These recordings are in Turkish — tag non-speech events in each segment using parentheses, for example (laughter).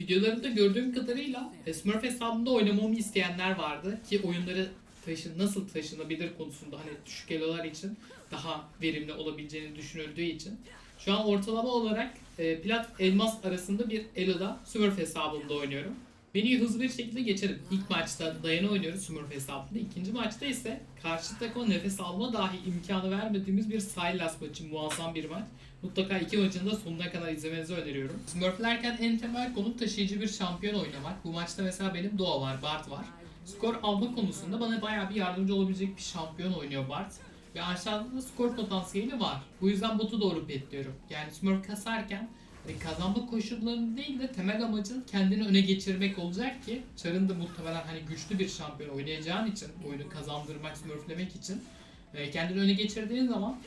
Videolarında gördüğüm kadarıyla Smurf hesabında oynamamı isteyenler vardı ki oyunları taşın nasıl taşınabilir konusunda hani düşük elolar için daha verimli olabileceğini düşünüldüğü için şu an ortalama olarak e, plat elmas arasında bir eloda Smurf hesabında oynuyorum. Menüyü hızlı bir şekilde geçelim. İlk maçta Dayan'a oynuyoruz Smurf hesabında. İkinci maçta ise karşı takıma nefes alma dahi imkanı vermediğimiz bir Sylas maçı. Muazzam bir maç. Mutlaka iki maçını da sonuna kadar izlemenizi öneriyorum. Smurflerken en temel konu taşıyıcı bir şampiyon oynamak. Bu maçta mesela benim Doğa var, Bart var. Skor alma konusunda bana bayağı bir yardımcı olabilecek bir şampiyon oynuyor Bart. Ve aşağıda da skor potansiyeli var. Bu yüzden botu doğru petliyorum. Yani Smurf kasarken hani kazanma koşullarını değil de temel amacın kendini öne geçirmek olacak ki Char'ın da muhtemelen hani güçlü bir şampiyon oynayacağın için oyunu kazandırmak, smurflemek için e, kendini öne geçirdiğin zaman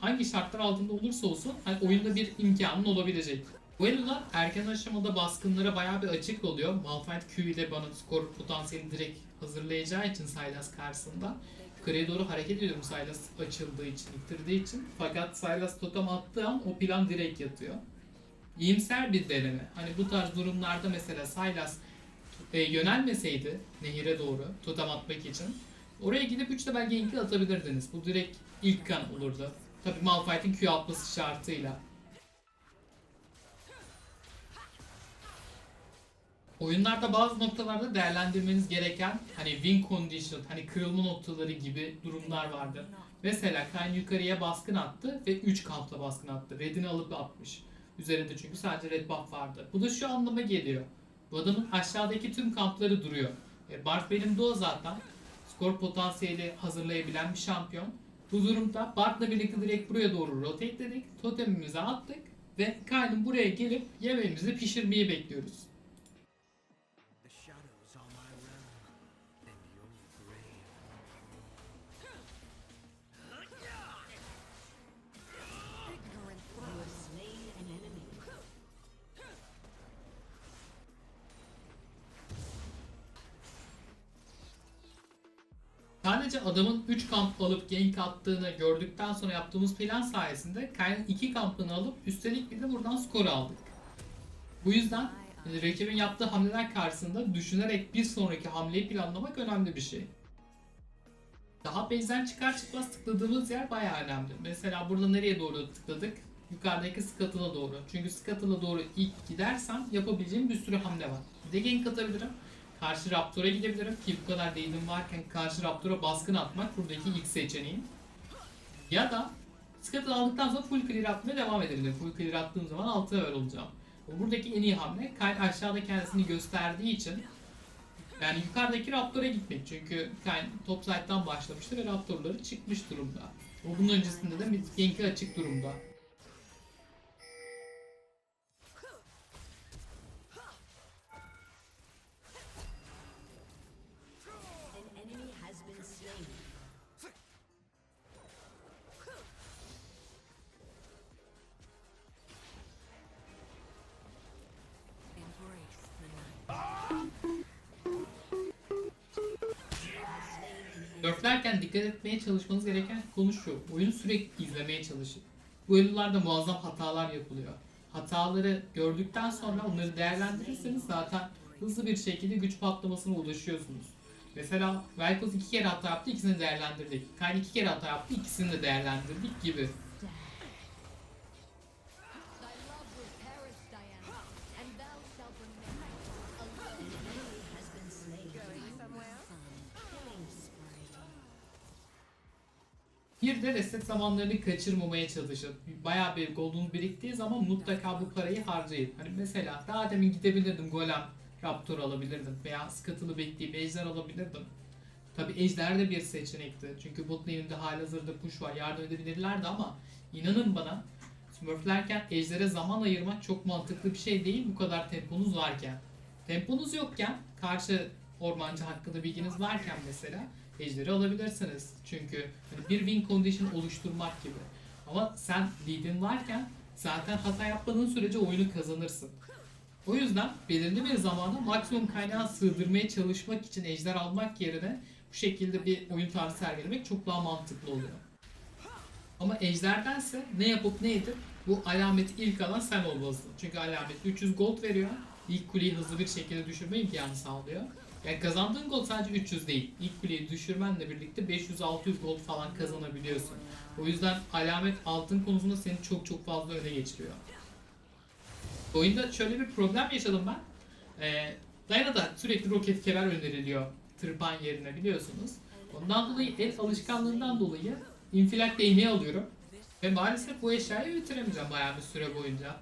hangi şartlar altında olursa olsun hani oyunda bir imkanın olabilecek. Elo'da erken aşamada baskınlara bayağı bir açık oluyor. Malphite Q ile bana skor potansiyelini direkt hazırlayacağı için Sylas karşısında. Yukarıya doğru hareket ediyorum Sylas açıldığı için, ittirdiği için. Fakat Sylas totem attığı an o plan direkt yatıyor. İyimser bir deneme. Hani bu tarz durumlarda mesela Sylas e, yönelmeseydi nehire doğru totem atmak için oraya gidip 3 level gank'i atabilirdiniz. Bu direkt ilk kan olurdu. Tabii Malphite'in Q atması şartıyla. Oyunlarda bazı noktalarda değerlendirmeniz gereken hani win condition, hani kırılma noktaları gibi durumlar vardır. Mesela Kayn yukarıya baskın attı ve 3 kampla baskın attı. Red'ini alıp atmış. Üzerinde çünkü sadece red buff vardı. Bu da şu anlama geliyor. Bu adamın aşağıdaki tüm kampları duruyor. E, Bart benim Doğa zaten. Skor potansiyeli hazırlayabilen bir şampiyon. Bu durumda Bart'la birlikte direkt buraya doğru rotate dedik. Totemimizi attık. Ve Kayn'ın buraya gelip yemeğimizi pişirmeyi bekliyoruz. Sadece adamın 3 kamp alıp gank attığını gördükten sonra yaptığımız plan sayesinde Kayn'ın 2 kampını alıp üstelik bir de buradan skor aldık. Bu yüzden e, rakibin yaptığı hamleler karşısında düşünerek bir sonraki hamleyi planlamak önemli bir şey. Daha base'den çıkar çıkmaz tıkladığımız yer bayağı önemli. Mesela burada nereye doğru tıkladık? Yukarıdaki Scuttle'a doğru. Çünkü Scuttle'a doğru ilk gidersem yapabileceğim bir sürü hamle var. Bir de gank atabilirim. Karşı Raptor'a gidebilirim ki bu kadar değilim varken karşı Raptor'a baskın atmak buradaki ilk seçeneğim. Ya da Scuttle aldıktan sonra full clear atmaya devam edebilirim. Full clear attığım zaman 6 level olacağım. Buradaki en iyi hamle Kyle aşağıda kendisini gösterdiği için yani yukarıdaki Raptor'a gitmek. Çünkü Kyle top side'dan başlamıştı ve Raptor'ları çıkmış durumda. O bunun öncesinde de mid gank'i açık durumda. Dörtlerken dikkat etmeye çalışmanız gereken konu şu. Oyunu sürekli izlemeye çalışın. Bu elolarda muazzam hatalar yapılıyor. Hataları gördükten sonra onları değerlendirirseniz zaten hızlı bir şekilde güç patlamasına ulaşıyorsunuz. Mesela Velkoz iki kere hata yaptı, ikisini de değerlendirdik. Kayn iki kere hata yaptı, ikisini de değerlendirdik gibi. Reset zamanlarını kaçırmamaya çalışın. Bayağı bir gold'unuz biriktiği zaman mutlaka bu parayı harcayın. Hani mesela daha demin gidebilirdim golem raptor alabilirdim veya scuttle'ı bekleyip ejder alabilirdim. Tabi ejder de bir seçenekti. Çünkü bot lane'imde halihazırda push var yardım edebilirlerdi ama inanın bana smurflerken ejdere zaman ayırmak çok mantıklı bir şey değil bu kadar temponuz varken. Temponuz yokken karşı ormancı hakkında bilginiz varken mesela ejderi alabilirsiniz. Çünkü hani bir win condition oluşturmak gibi. Ama sen lead'in varken zaten hata yapmadığın sürece oyunu kazanırsın. O yüzden belirli bir zamanı maksimum kaynağı sığdırmaya çalışmak için ejder almak yerine bu şekilde bir oyun tarzı sergilemek çok daha mantıklı oluyor. Ama ejderdense ne yapıp ne edip bu alameti ilk alan sen olmalısın. Çünkü alamet 300 gold veriyor. ilk kuleyi hızlı bir şekilde düşürme imkanı sağlıyor. Yani kazandığın gol sadece 300 değil. İlk kuleyi düşürmenle birlikte 500-600 gol falan kazanabiliyorsun. O yüzden alamet altın konusunda seni çok çok fazla öne geçiriyor. Oyunda şöyle bir problem yaşadım ben. Ee, Diana'da sürekli roket kemer öneriliyor tırpan yerine biliyorsunuz. Ondan dolayı el alışkanlığından dolayı infilak değneği alıyorum. Ve maalesef bu eşyayı bitiremeyeceğim bayağı bir süre boyunca.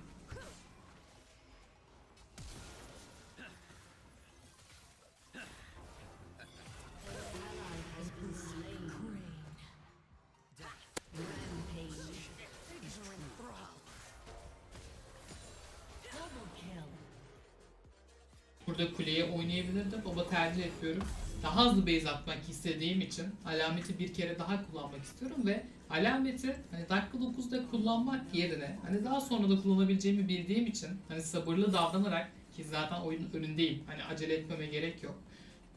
Burada kuleye oynayabilirdim ama tercih etmiyorum. Daha hızlı base atmak istediğim için alameti bir kere daha kullanmak istiyorum ve alameti hani dakika 9'da kullanmak yerine hani daha sonra da kullanabileceğimi bildiğim için hani sabırlı davranarak ki zaten oyunun önündeyim. Hani acele etmeme gerek yok.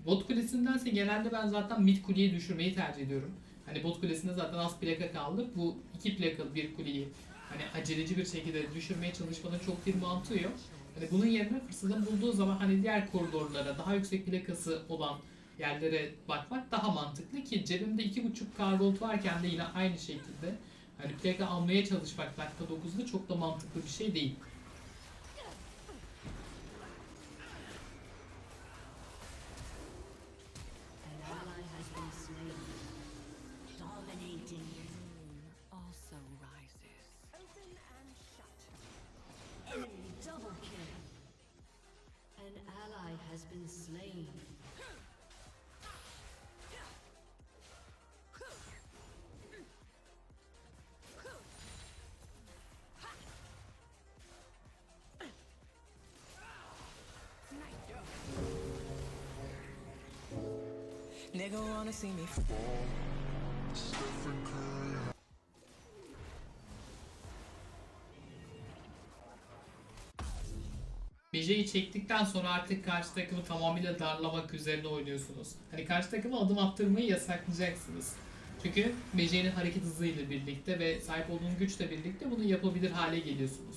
Bot kulesindense genelde ben zaten mid kuleyi düşürmeyi tercih ediyorum. Hani bot kulesinde zaten az plaka kaldı. Bu iki plakalı bir kuleyi hani aceleci bir şekilde düşürmeye çalışmanın çok bir mantığı yok. Hani bunun yerine fırsatını bulduğu zaman hani diğer koridorlara daha yüksek plakası olan yerlere bakmak daha mantıklı ki cebimde 2.5k gold varken de yine aynı şekilde hani plaka almaya çalışmak dakika 9'da çok da mantıklı bir şey değil. Has been slain. Nigga wanna see me Mije'yi çektikten sonra artık karşı takımı tamamıyla darlamak üzerine oynuyorsunuz. Hani karşı takıma adım attırmayı yasaklayacaksınız. Çünkü Mije'nin hareket hızıyla birlikte ve sahip olduğunuz güçle birlikte bunu yapabilir hale geliyorsunuz.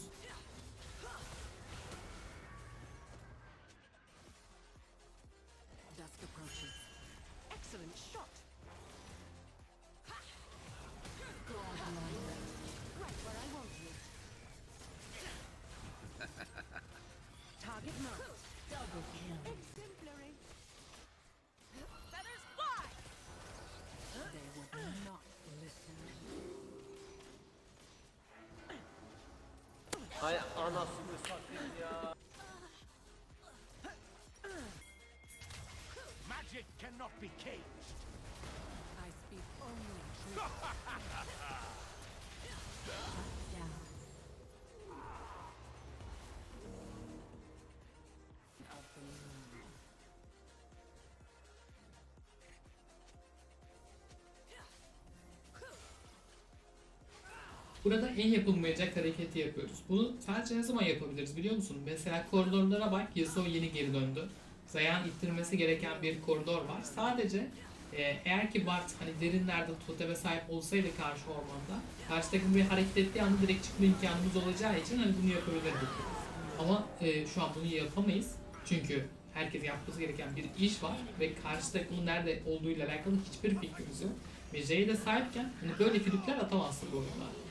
Hay anasını satayım ya. Magic cannot be caged. I speak only (laughs) truth. Burada en yapılmayacak hareketi yapıyoruz. Bunu sadece ne zaman yapabiliriz biliyor musun? Mesela koridorlara bak Yasuo yeni geri döndü. Zayan ittirmesi gereken bir koridor var. Sadece e, eğer ki Bart hani derinlerde toteme sahip olsaydı karşı ormanda karşı takım bir hareket ettiği anda direkt çıkma imkanımız olacağı için hani bunu yapabilirdik. Ama e, şu an bunu yapamayız. Çünkü herkes yapması gereken bir iş var ve karşı takımın nerede olduğuyla alakalı hiçbir fikrimiz yok. Ve J'ye sahipken hani böyle flipler atamazsın bu oyunda.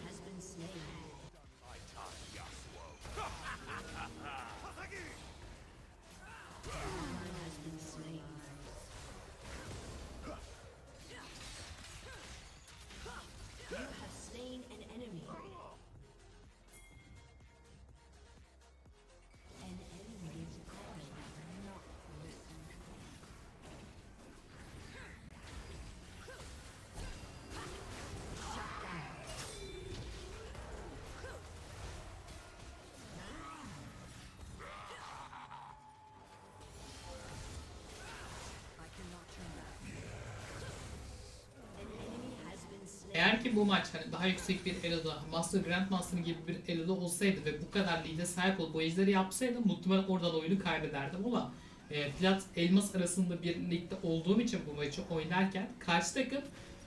Slain. Eğer ki bu maç hani daha yüksek bir eloda, Master Grandmaster gibi bir eloda olsaydı ve bu kadar lead'e sahip olup bu ejderi yapsaydım muhtemelen oradan oyunu kaybederdim ama e, Plat Elmas arasında bir ligde olduğum için bu maçı oynarken karşı takım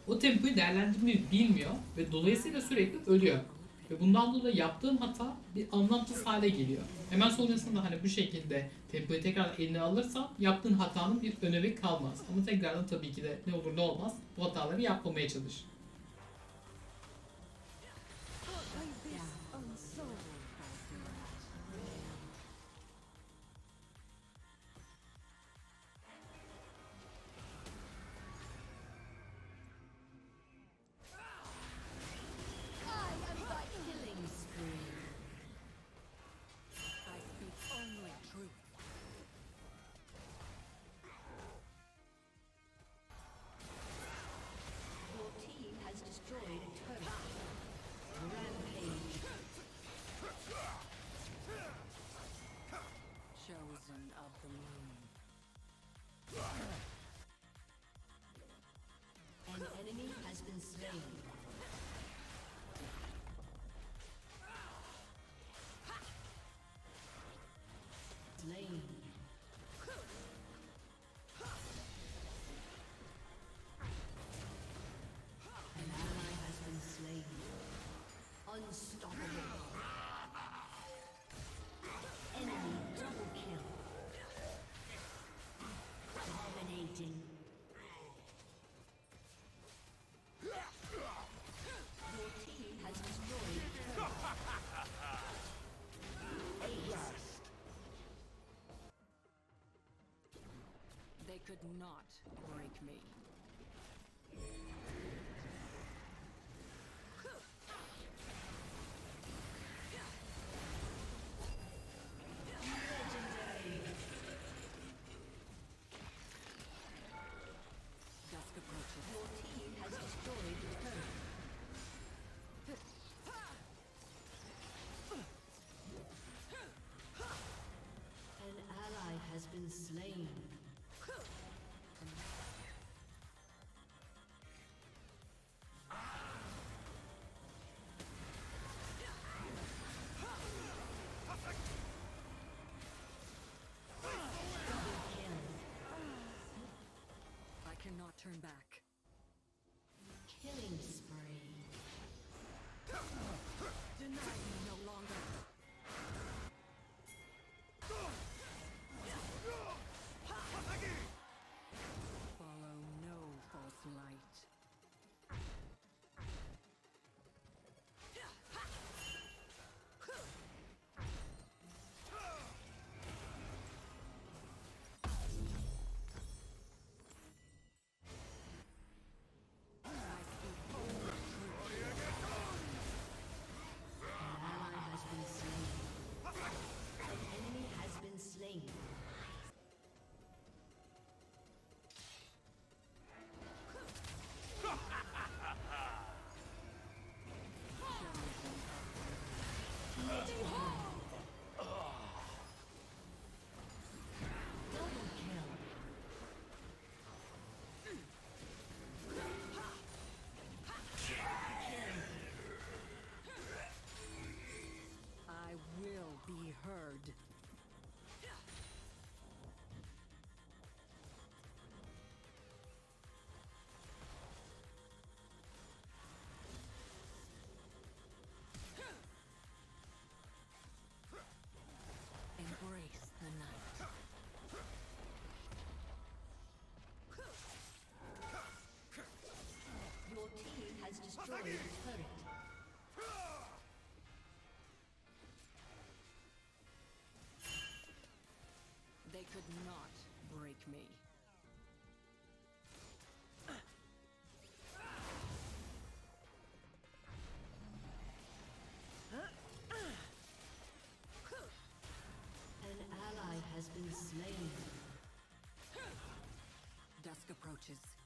o tempoyu değerlendirmeyi bilmiyor ve dolayısıyla sürekli ölüyor. Ve bundan dolayı yaptığın hata bir anlamsız hale geliyor. Hemen sonrasında hani bu şekilde tempoyu tekrar eline alırsan yaptığın hatanın bir önemi kalmaz. Ama tekrardan tabii ki de ne olur ne olmaz bu hataları yapmamaya çalış. Could not turn back. Killing coaches.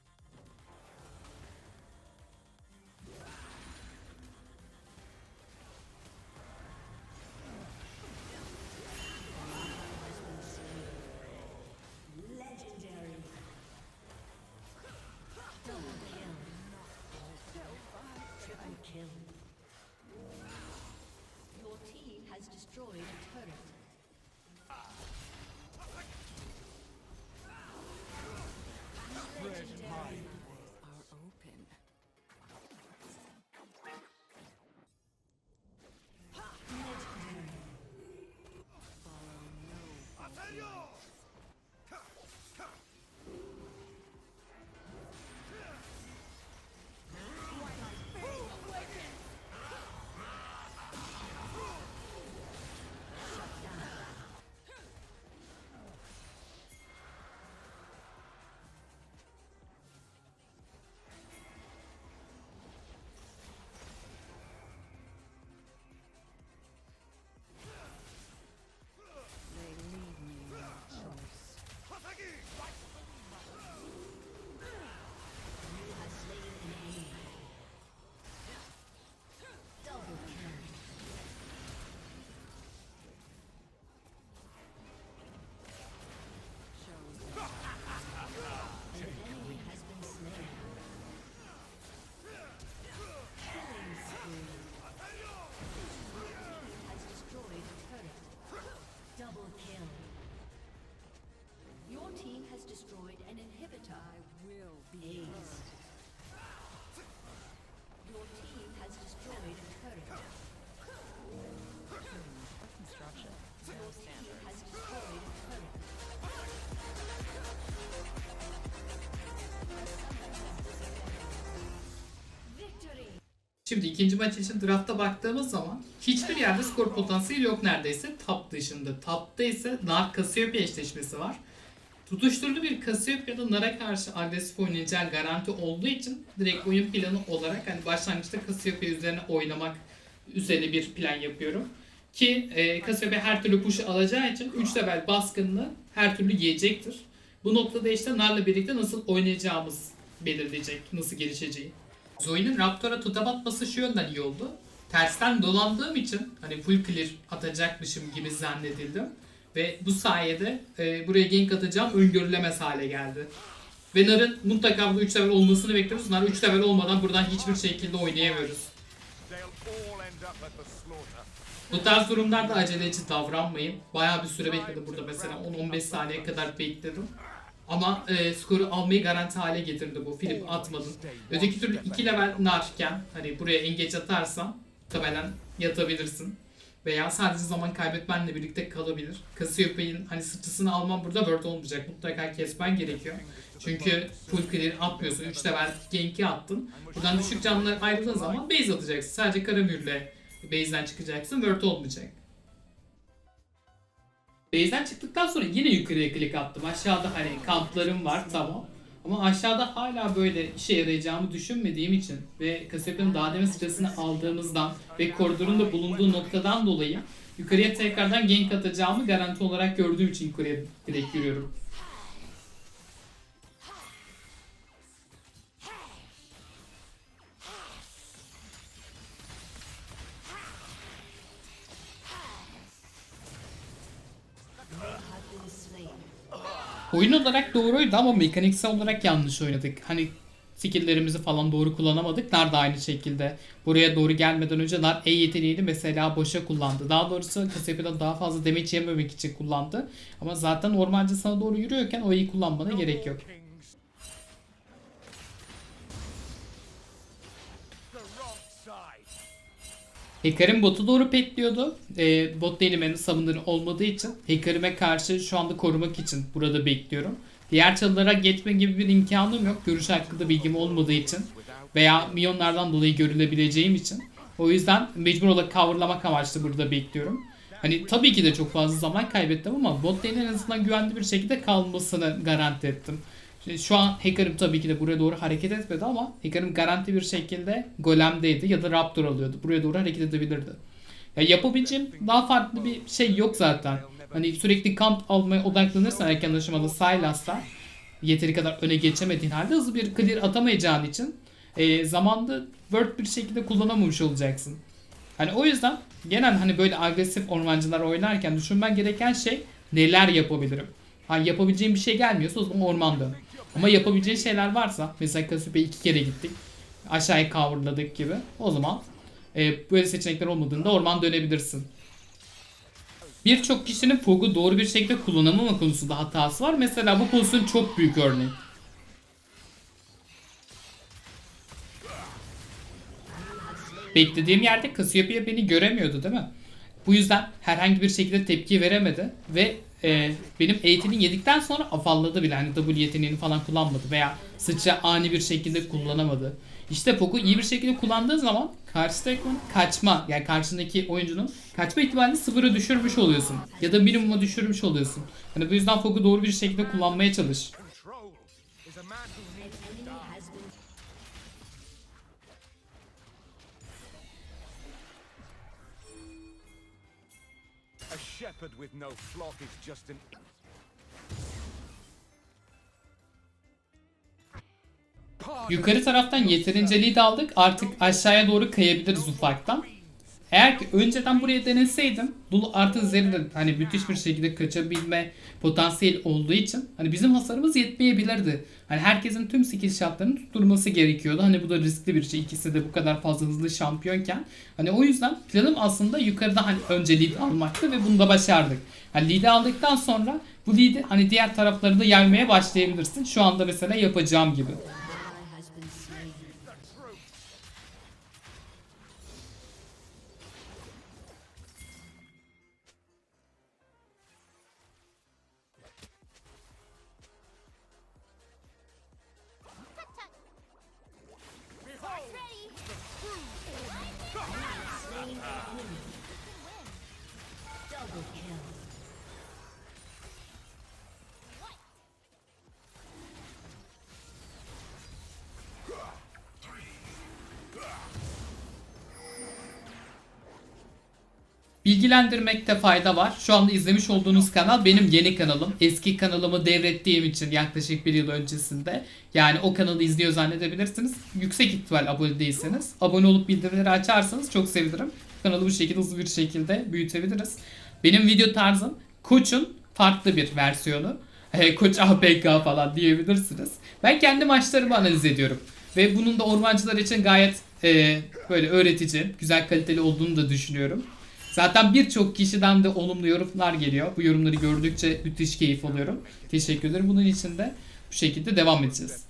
Your team has destroyed! Şimdi ikinci maç için drafta baktığımız zaman hiçbir yerde skor potansiyeli yok neredeyse top dışında. Top'ta ise Nar Cassiopeia eşleşmesi var. Tutuşturulu bir Cassiopeia'da Nar'a karşı agresif oynayacağı garanti olduğu için direkt oyun planı olarak hani başlangıçta Cassiopeia üzerine oynamak üzerine bir plan yapıyorum. Ki e, Cassiopeia her türlü push'u alacağı için 3 level baskınını her türlü yiyecektir. Bu noktada işte Nar'la birlikte nasıl oynayacağımız belirleyecek, nasıl gelişeceği. Zoe'nin Raptor'a tutam atması şu yönden iyi oldu. Tersten dolandığım için hani full clear atacakmışım gibi zannedildim. Ve bu sayede e, buraya gank atacağım öngörülemez hale geldi. Ve Nar'ın mutlaka bu 3 level olmasını bekliyoruz. Nar 3 level olmadan buradan hiçbir şekilde oynayamıyoruz. Bu tarz durumlarda aceleci davranmayın. Bayağı bir süre bekledim burada mesela 10-15 saniye kadar bekledim. Ama e, skoru almayı garanti hale getirdi bu. Filip atmadın. Öteki türlü 2 level narken hani buraya engage atarsan muhtemelen yatabilirsin. Veya sadece zaman kaybetmenle birlikte kalabilir. Cassiopeia'nın hani sıçrasını alman burada word olmayacak. Mutlaka kesmen gerekiyor. Çünkü full clear atmıyorsun. 3 level gank'i attın. Buradan düşük canlılar ayrıldığın zaman base atacaksın. Sadece Karamür'le base'den çıkacaksın. Word olmayacak. Base'den çıktıktan sonra yine yukarıya klik attım. Aşağıda hani kamplarım var tamam. Ama aşağıda hala böyle işe yarayacağımı düşünmediğim için ve Cassiopeia'nın daha demin sırasını aldığımızdan ve koridorun da bulunduğu noktadan dolayı yukarıya tekrardan gank atacağımı garanti olarak gördüğüm için yukarıya direkt yürüyorum. Oyun olarak doğruydu ama mekaniksel olarak yanlış oynadık. Hani skilllerimizi falan doğru kullanamadık. Nar da aynı şekilde. Buraya doğru gelmeden önce Nar E yeteneğini mesela boşa kullandı. Daha doğrusu Cassiopeia'dan daha fazla damage yememek için kullandı. Ama zaten ormancı sana doğru yürüyorken o E'yi kullanmana gerek yok. The. Hacker'in botu doğru petliyordu. Ee, bot lane'in summoner olmadığı için Hacker'ime karşı şu anda korumak için burada bekliyorum. Diğer çalılara geçme gibi bir imkanım yok. Görüş hakkında bilgim olmadığı için. Veya milyonlardan dolayı görülebileceğim için. O yüzden mecbur olarak coverlamak amaçlı burada bekliyorum. Hani tabii ki de çok fazla zaman kaybettim ama bot lane'in en azından güvenli bir şekilde kalmasını garanti ettim. Şu an Hacker'ım tabii ki de buraya doğru hareket etmedi ama Hacker'ım garanti bir şekilde golemdeydi ya da Raptor alıyordu. Buraya doğru hareket edebilirdi. Ya yapabileceğim daha farklı bir şey yok zaten. Hani sürekli kamp almaya odaklanırsan erken aşamada Sylas'ta yeteri kadar öne geçemediğin halde hızlı bir clear atamayacağın için e, zamanda word bir şekilde kullanamamış olacaksın. Hani o yüzden genel hani böyle agresif ormancılar oynarken düşünmen gereken şey neler yapabilirim. Hani yapabileceğim bir şey gelmiyorsa o zaman orman dön. Ama yapabileceğin şeyler varsa mesela Kasüpe'ye iki kere gittik. Aşağıya coverladık gibi. O zaman e, böyle seçenekler olmadığında orman dönebilirsin. Birçok kişinin Fog'u doğru bir şekilde kullanamama konusunda hatası var. Mesela bu pozisyon çok büyük örnek. Beklediğim yerde Cassiopeia beni göremiyordu değil mi? Bu yüzden herhangi bir şekilde tepki veremedi ve e, benim eğitimini yedikten sonra afalladı bile. Hani W yeteneğini falan kullanmadı veya sıçra ani bir şekilde kullanamadı. İşte Poku iyi bir şekilde kullandığı zaman karşı takımın kaçma yani karşındaki oyuncunun kaçma ihtimalini sıfıra düşürmüş oluyorsun. Ya da minimuma düşürmüş oluyorsun. Hani bu yüzden Poku doğru bir şekilde kullanmaya çalış. Shepherd with no flock is just an Yukarı taraftan yeterince lead aldık. Artık aşağıya doğru kayabiliriz ufaktan. Eğer ki önceden buraya deneseydim Dul artı Zeri'de hani müthiş bir şekilde kaçabilme potansiyel olduğu için hani bizim hasarımız yetmeyebilirdi. Hani herkesin tüm skill şartlarını tutturması gerekiyordu. Hani bu da riskli bir şey. İkisi de bu kadar fazla hızlı şampiyonken. Hani o yüzden planım aslında yukarıda hani önce lead almaktı ve bunu da başardık. Hani lead'i aldıktan sonra bu lead'i hani diğer tarafları da yaymaya başlayabilirsin. Şu anda mesela yapacağım gibi. Bilgilendirmekte fayda var. Şu anda izlemiş olduğunuz kanal benim yeni kanalım. Eski kanalımı devrettiğim için yaklaşık bir yıl öncesinde. Yani o kanalı izliyor zannedebilirsiniz. Yüksek ihtimal abone değilseniz. Abone olup bildirimleri açarsanız çok sevinirim. Kanalı bu şekilde hızlı bir şekilde büyütebiliriz. Benim video tarzım Koç'un farklı bir versiyonu. Koç APK falan diyebilirsiniz. Ben kendi maçlarımı analiz ediyorum. Ve bunun da ormancılar için gayet e, böyle öğretici, güzel kaliteli olduğunu da düşünüyorum. Zaten birçok kişiden de olumlu yorumlar geliyor. Bu yorumları gördükçe müthiş keyif alıyorum. Teşekkür ederim. Bunun için de bu şekilde devam edeceğiz.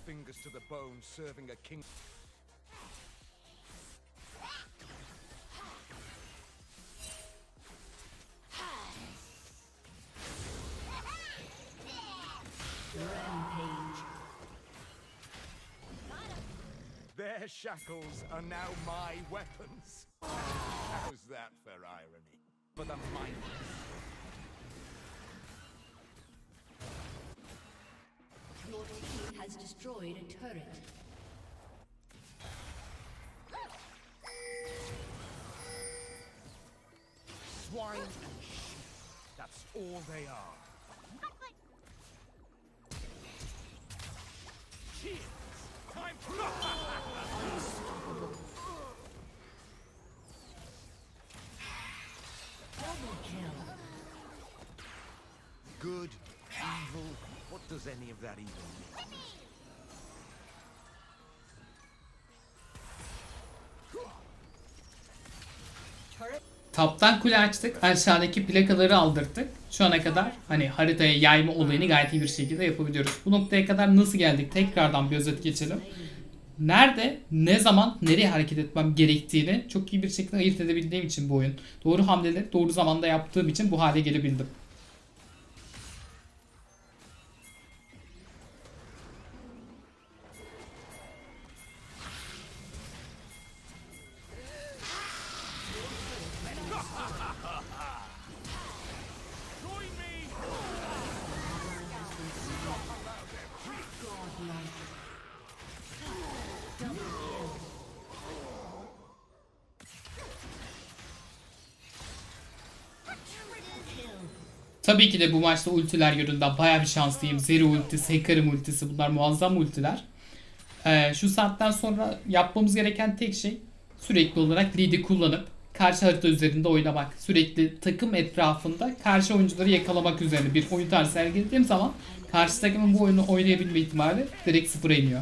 Their shackles are now my weapons. How's that for irony? For the mindless. Your team has destroyed a turret. Swine and sheep. That's all they are. Does any of that even mean? Taptan kule açtık. Aşağıdaki plakaları aldırdık. Şu ana kadar hani haritaya yayma olayını gayet iyi bir şekilde yapabiliyoruz. Bu noktaya kadar nasıl geldik? Tekrardan bir özet geçelim. Nerede, ne zaman, nereye hareket etmem gerektiğini çok iyi bir şekilde ayırt edebildiğim için bu oyun. Doğru hamleleri doğru zamanda yaptığım için bu hale gelebildim. Tabii ki de bu maçta ultiler yönünden baya bir şanslıyım. Zeri ultisi, Hecarim ultisi bunlar muazzam ultiler. Ee, şu saatten sonra yapmamız gereken tek şey sürekli olarak lead'i kullanıp karşı harita üzerinde oynamak. Sürekli takım etrafında karşı oyuncuları yakalamak üzerine bir oyun tarzı sergilediğim zaman karşı takımın bu oyunu oynayabilme ihtimali direkt sıfıra iniyor.